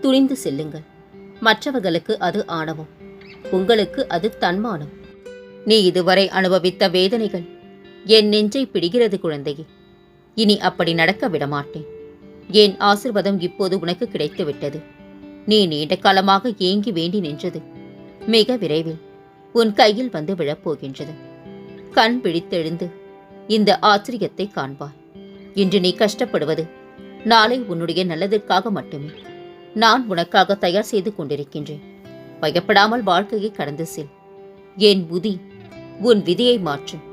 துணிந்து செல்லுங்கள். மற்றவர்களுக்கு அது ஆணவம். உங்களுக்கு அது தன்மானம். நீ இதுவரை அனுபவித்த வேதனைகள் என் நெஞ்சை பிடிகிறது குழந்தையே. இனி அப்படி நடக்க விடமாட்டேன். என் ஆசிர்வாதம் இப்போது உனக்கு கிடைத்துவிட்டது. நீ நீண்ட காலமாக ஏங்கி வேண்டி நின்றது. மிக விரைவில் உன் கையில் வந்து விழப்போகின்றது. கண் பிடித்தெழுந்து இந்த ஆச்சரியத்தை காண்பாய். இன்று நீ கஷ்டப்படுவது நாளை உன்னுடைய நல்லதற்காக மட்டுமே. நான் உனக்காக தயார் செய்து கொண்டிருக்கின்றேன். பயப்படாமல் வாழ்க்கையை கடந்து செல். என் புதி உன் விதியை மாற்றும்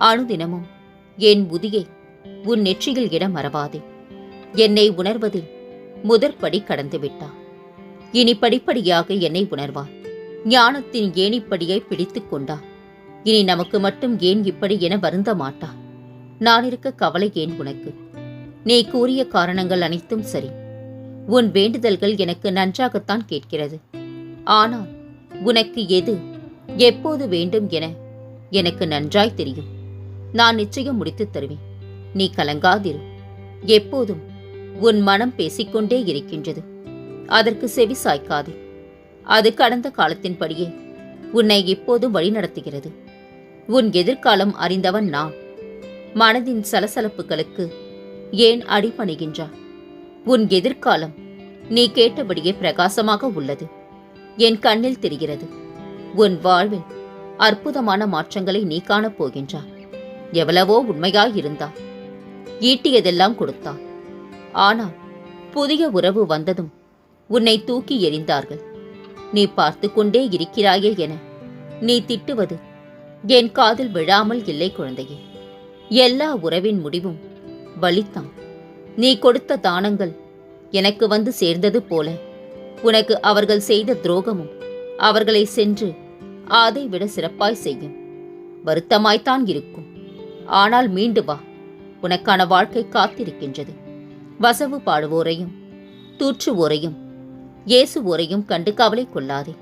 அனுதினமும் என் புதியை உன் நெற்றியில் இடம் மறவாதே. என்னை உணர்வதில் முதற்படி கடந்துவிட்டார் இனி படிப்படியாக என்னை உணர்வார் ஞானத்தின் ஏணிப்படியை பிடித்துக் கொண்டார் இனி நமக்கு மட்டும் ஏன் இப்படி என வருந்த மாட்டார் நான் இருக்க கவலை ஏன் உனக்கு? நீ கூறிய காரணங்கள் அனைத்தும் சரி. உன் வேண்டுதல்கள் எனக்கு நன்றாகத்தான் கேட்கிறது. ஆனால் உனக்கு எது எப்போது வேண்டும் என எனக்கு நன்றாய் தெரியும். நான் நிச்சயம் முடித்துத் தருவேன். நீ கலங்காதிரு. எப்போதும் உன் மனம் பேசிக்கொண்டே இருக்கின்றது. அதற்கு செவி சாய்க்காதே. அது கடந்த காலத்தின்படியே உன்னை எப்போதும் வழிநடத்துகிறது. உன் எதிர்காலம் அறிந்தவன் நான். மனதின் சலசலப்புகளுக்கு ஏன் அடிபணிகின்றாய்? உன் எதிர்காலம் நீ கேட்டபடியே பிரகாசமாக உள்ளது. என் கண்ணில் தெரிகிறது உன் வாழ்வில் அற்புதமான மாற்றங்களை நீ காணப் போகின்றாய். எவ்வளவோ உண்மையாயிருந்தாய் ஈட்டியதெல்லாம் கொடுத்தாய் ஆனால் புதிய உறவு வந்ததும் உன்னை தூக்கி எறிந்தார்கள். நீ பார்த்து கொண்டே இருக்கிறாயே என நீ திட்டுவது என் காதில் விழாமல் இல்லை குழந்தையே. எல்லா உறவின் முடிவும் வலித்தான். நீ கொடுத்த தானங்கள் எனக்கு வந்து சேர்ந்தது போல. உனக்கு அவர்கள் செய்த துரோகமும் அவர்களை சென்று அதை விட சிறப்பாய் செய்யும். வருத்தமாய்த்தான் இருக்கும். ஆனால் மீண்டு வா. உனக்கான வாழ்க்கை காத்திருக்கின்றது. வசவு பாடுவோரையும் தூற்றுவோரையும் இயேசுவோரையும் கண்டு கவலை கொள்ளாதே.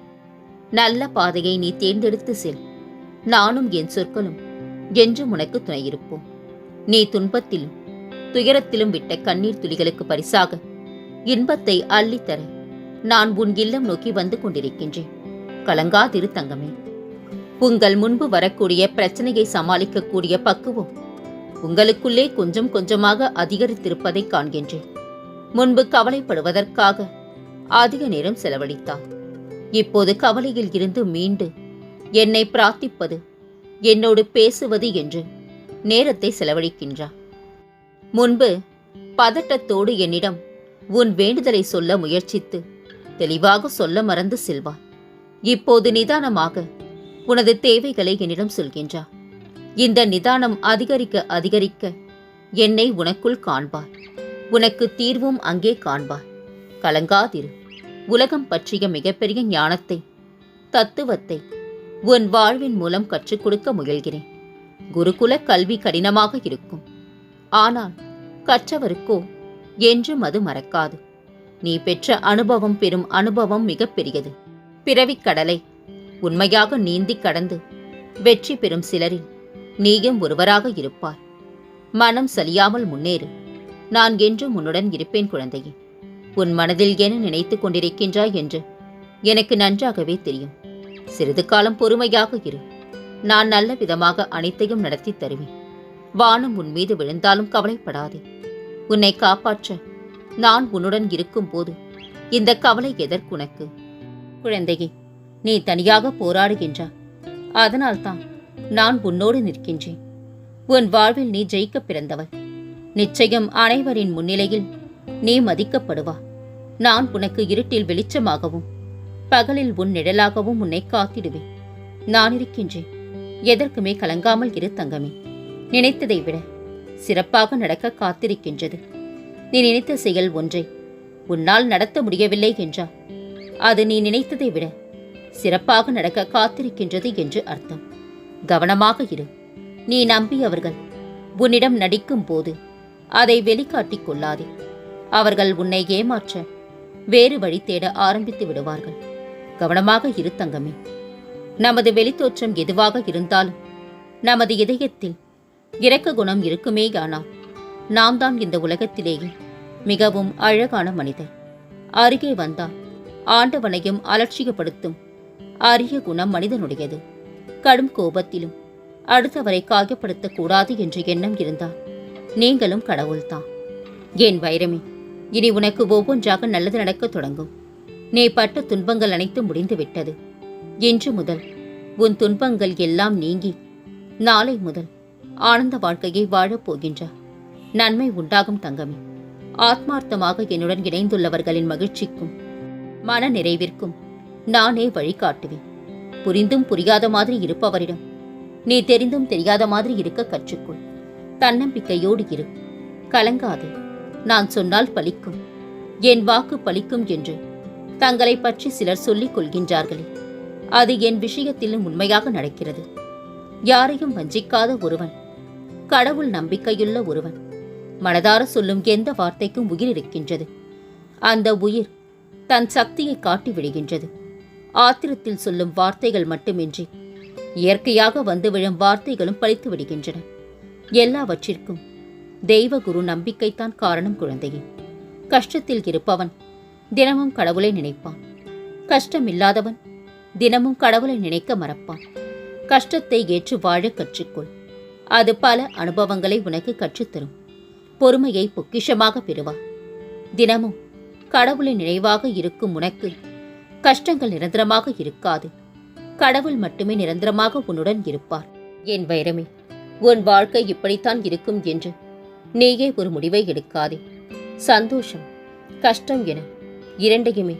நல்ல பாதையை நீ தேர்ந்தெடுத்து செல். நானும் என் சொற்களும் என்றும் உனக்கு துணையிருப்போம். நீ துன்பத்திலும் துயரத்திலும் விட்ட கண்ணீர் துளிகளுக்கு பரிசாக இன்பத்தை அள்ளித்தர நான் உன் இல்லம் நோக்கி வந்து கொண்டிருக்கின்றேன். கலங்காதிரு தங்கமே. உங்கள் முன்பு வரக்கூடிய பிரச்சனையை சமாளிக்கக்கூடிய பக்குவம் உங்களுக்குள்ளே கொஞ்சம் கொஞ்சமாக அதிகரித்திருப்பதை காண்கின்றேன். முன்பு கவலைப்படுவதற்காக அதிக நேரம் செலவழித்தார் இப்போது கவலையில் இருந்து மீண்டு என்னை பிரார்த்திப்பது என்னோடு பேசுவது என்று நேரத்தை செலவழிக்கின்றார் முன்பு பதட்டத்தோடு என்னிடம் உன் வேண்டுதலை சொல்ல முயற்சித்து தெளிவாக சொல்ல மறந்து செல்வாய் இப்போது நிதானமாக உனது தேவைகளை என்னிடம் சொல்கின்றார் இந்த நிதானம் அதிகரிக்க அதிகரிக்க என்னை உனக்குள் காண்பாய் உனக்கு தீர்வும் அங்கே காண்பாய் கலங்காதிரு. உலகம் பற்றிய மிகப்பெரிய ஞானத்தை தத்துவத்தை உன் வாழ்வின் மூலம் கற்றுக் கொடுக்க முயல்கிறேன். குருகுல கல்வி கடினமாக இருக்கும். ஆனால் கற்றவருக்கோ என்றும் அது மறக்காது. நீ பெற்ற அனுபவம் பெறும் அனுபவம் மிகப்பெரியது பிறவிக் கடலை உண்மையாக நீந்தி கடந்து வெற்றி பெறும் சிலரில் நீயும் ஒருவராக இருப்பாய். மனம் சலியாமல் முன்னேறு. நான் என்றும் உன்னுடன் இருப்பேன் குழந்தையே. உன் மனதில் என நினைத்துக் கொண்டிருக்கின்றாய் என்று எனக்கு நன்றாகவே தெரியும். சிறிது காலம் பொறுமையாக இரு. நான் நல்ல விதமாக அனைத்தையும் நடத்தி தருவேன். வானம் உன் மீது விழுந்தாலும் கவலைப்படாதே. உன்னை காப்பாற்ற நான் உன்னுடன் இருக்கும்போது இந்த கவலை எதற்குனக்கு குழந்தையே நீ தனியாக போராடுகின்றாய் அதனால்தான் நான் உன்னோடு நிற்கின்றேன். உன் வாழ்வில் நீ ஜெயிக்க பிறந்தவள். நிச்சயம் அனைவரின் முன்னிலையில் நீ மதிக்கப்படுவா. நான் உனக்கு இருட்டில் வெளிச்சமாகவும் பகலில் உன் நிழலாகவும் உன்னை காத்திடுவேன். நான் இருக்கின்றேன். எதற்குமே கலங்காமல் இரு தங்கமே. நினைத்ததை விட சிறப்பாக நடக்க காத்திருக்கின்றது. நீ நினைத்த செயல் ஒன்றை. உன்னால் நடத்த முடியவில்லை என்றால் அது நீ நினைத்ததை விட சிறப்பாக நடக்க காத்திருக்கின்றது என்று அர்த்தம். கவனமாக இரு. நீ நம்பியவர்கள் உன்னிடம் நடிக்கும் போது அதை வெளிக்காட்டிக் கொள்ளாதே. அவர்கள் உன்னை ஏமாற்ற வேறு வழி தேட ஆரம்பித்து விடுவார்கள். கவனமாக இரு தங்கமே. நமது வெளித்தோற்றம் எதுவாக இருந்தாலும் நமது இதயத்தில் இரக்க குணம் இருக்குமேயானால் நாம் தான் இந்த உலகத்திலேயே மிகவும் அழகான மனிதர். அருகே வந்தால் ஆண்டவனையும் அலட்சியப்படுத்தும் அரிய குணம் மனிதனுடையது. கடும் கோபத்திலும் அடுத்தவரை காயப்படுத்தக்கூடாது என்ற எண்ணம் இருந்தால் நீங்களும் கடவுள்தான். ஏன் வைரமே இனி உனக்கு ஒவ்வொன்றாக நல்லது நடக்கத் தொடங்கும். நீ பட்ட துன்பங்கள் அனைத்தும் முடிந்து விட்டது இன்று முதல் உன் துன்பங்கள் எல்லாம் நீங்கி நாளை முதல் ஆனந்த வாழ்க்கையை வாழப் போகின்றார் நன்மை உண்டாகும் தங்கமே. ஆத்மார்த்தமாக என்னுடன் இணைந்துள்ளவர்களின் மகிழ்ச்சிக்கும் மன நிறைவிற்கும் நானே வழிகாட்டுவேன் புரிந்தும் புரியாத மாதிரி இருப்பவரிடம் நீ தெரிந்தும் தெரியாத மாதிரி இருக்க கற்றுக்கொள். தன்னம்பிக்கையோடு இரு. கலங்காதே. நான் சொன்னால் பலிக்கும். என் வாக்கு பலிக்கும் என்று தங்களை பற்றி சிலர் சொல்லிக் கொள்கின்றார்களே. அது என் விஷயத்திலும் உண்மையாக நடக்கிறது. யாரையும் வஞ்சிக்காத ஒருவன் கடவுள் நம்பிக்கையுள்ள ஒருவன். மனதார சொல்லும் எந்த வார்த்தைக்கும் உயிர் இருக்கின்றது அந்த உயிர் தன் சக்தியை காட்டி விடுகின்றது. ஆத்திரத்தில் சொல்லும் வார்த்தைகள் மட்டுமின்றி இயற்கையாக வந்து விழும் வார்த்தைகளும் பழித்து விடுகின்றன. எல்லாவற்றிற்கும் தெய்வகுரு நம்பிக்கைத்தான் காரணம் குழந்தையே. கஷ்டத்தில் இருப்பவன் தினமும் கடவுளை நினைப்பான். கஷ்டமில்லாதவன் தினமும் கடவுளை நினைக்க மறப்பான். கஷ்டத்தை ஏற்று வாழ கற்றுக்கொள். அது பல அனுபவங்களை உனக்கு கற்றுத்தரும். பொறுமையை பொக்கிஷமாக பெறுவா. தினமும் கடவுளின் நினைவாக இருக்கும் உனக்கு கஷ்டங்கள் நிரந்தரமாக இருக்காது. கடவுள் மட்டுமே நிரந்தரமாக உன்னுடன் இருப்பார். என் வைரமே உன் வாழ்க்கை இப்படித்தான் இருக்கும் என்று நீயே ஒரு முடிவை எடுக்காதே. சந்தோஷம் கஷ்டம் என இரண்டையுமே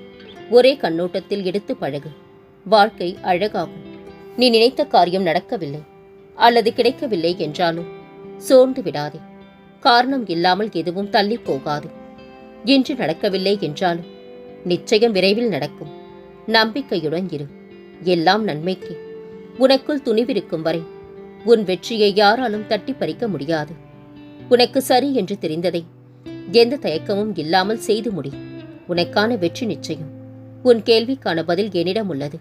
ஒரே கண்ணோட்டத்தில் எடுத்து பழகு. வாழ்க்கை அழகாகும். நீ நினைத்த காரியம் நடக்கவில்லை. அல்லது கிடைக்கவில்லை என்றாலும் சோர்ந்து விடாதே. காரணம் இல்லாமல் எதுவும் தள்ளி போகாது. இன்று நடக்கவில்லை என்றாலும் நிச்சயம் விரைவில் நடக்கும். நம்பிக்கையுடன் இரு. எல்லாம் நன்மைக்கு. உனக்குள் துணிவிருக்கும் வரை உன் வெற்றியை யாராலும் தட்டி பறிக்க முடியாது. உனக்கு சரி என்று தெரிந்ததை எந்த தயக்கமும் இல்லாமல் செய்து முடி. உனக்கான வெற்றி நிச்சயம். உன் கேள்விக்கான பதில் என்னிடம் உள்ளது.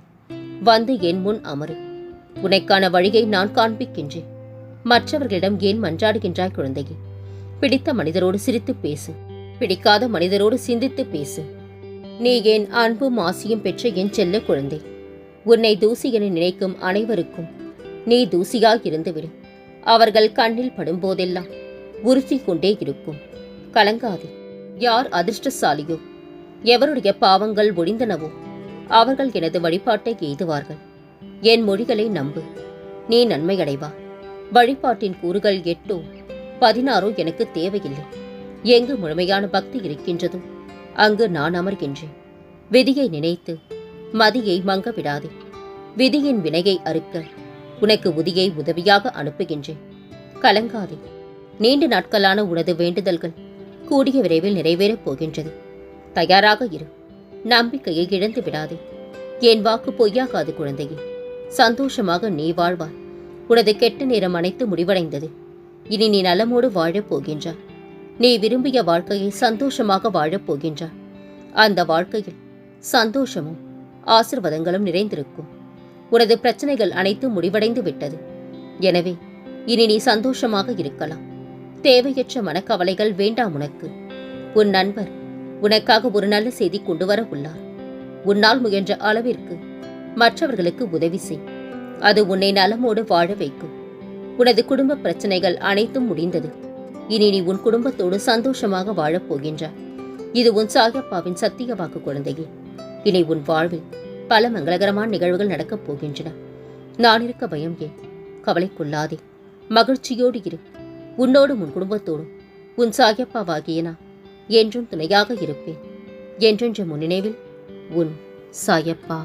வந்து என் முன் அமரு. உனக்கான வழியை நான் காண்பிக்கின்றேன். மற்றவர்களிடம் ஏன் மன்றாடுகின்றாய் குழந்தையே? பிடித்த மனிதரோடு சிரித்து பேசு. பிடிக்காத மனிதரோடு சிந்தித்து பேசு. நீ என் அன்பும் ஆசியும் பெற்ற என் செல்ல குழந்தை? உன்னை தூசி என நினைக்கும் அனைவருக்கும் நீ தூசியாக இருந்துவிடும் அவர்கள் கண்ணில் படும்போதெல்லாம் உறுத்தி கொண்டே இருக்கும். கலங்காதே. யார் அதிர்ஷ்டசாலியோ? எவருடைய பாவங்கள் ஒழிந்தனவோ? அவர்கள் எனது வழிபாட்டை எய்துவார்கள். என் மொழிகளை நம்பு. நீ நன்மையடைவா. வழிபாட்டின் கூறுகள் எட்டோ பதினாறோ எனக்கு தேவையில்லை. எங்கு முழுமையான பக்தி இருக்கின்றதோ அங்கு நான் அமர்கின்றேன். விதியை நினைத்து மதியை மங்க விடாதே. விதியின் வினையை அறுக்க உனக்கு உதியை உதவியாக அனுப்புகின்றேன். கலங்காதே. நீண்ட நாட்களான உனது வேண்டுதல்கள் கூடிய விரைவில் நிறைவேறப் போகின்றது. தயாராக இரு. நம்பிக்கையை இழந்து விடாதே. என் வாக்கு பொய்யாகாது குழந்தையே. சந்தோஷமாக நீ வாழ்வாய். உனது கெட்ட நேரம் அனைத்து முடிவடைந்தது. இனி நீ நலமோடு வாழப் போகின்றாய். நீ விரும்பிய வாழ்க்கையை சந்தோஷமாக வாழப் போகின்றாய். அந்த வாழ்க்கையில் சந்தோஷமும் ஆசிர்வாதங்களும் நிறைந்திருக்கும். உனது பிரச்சனைகள் அனைத்தும் முடிவடைந்து விட்டது. எனவே இனி நீ சந்தோஷமாக இருக்கலாம். தேவையற்ற மனக்கவலைகள் வேண்டாம் உனக்கு. உன் நண்பர் உனக்காக ஒரு நல்ல செய்தி கொண்டு வர உள்ளார். உன்னால் முயன்ற அளவிற்கு மற்றவர்களுக்கு உதவி செய். அது உன்னை நலமோடு வாழ வைக்கும். உனது குடும்ப பிரச்சனைகள் அனைத்தும் முடிந்தது. இனி நீ உன் குடும்பத்தோடு சந்தோஷமாக வாழப்போகின்றாய் இது உன் சாகப்பாவின் சத்திய வாக்கு குழந்தையே. இனி உன் வாழ்வில் பல மங்களகரமான நிகழ்வுகள் நடக்கப் போகின்றன. நான் இருக்க பயம் ஏன்? கவலைக்குள்ளாதே மகிழ்ச்சியோடு இரு. உன்னோடும் உன் குடும்பத்தோடும் உன் சாயப்பாவாகிய நான் என்றும் துணையாக இருப்பேன். என்றென்ற முன்னினைவில் உன் சாயப்பா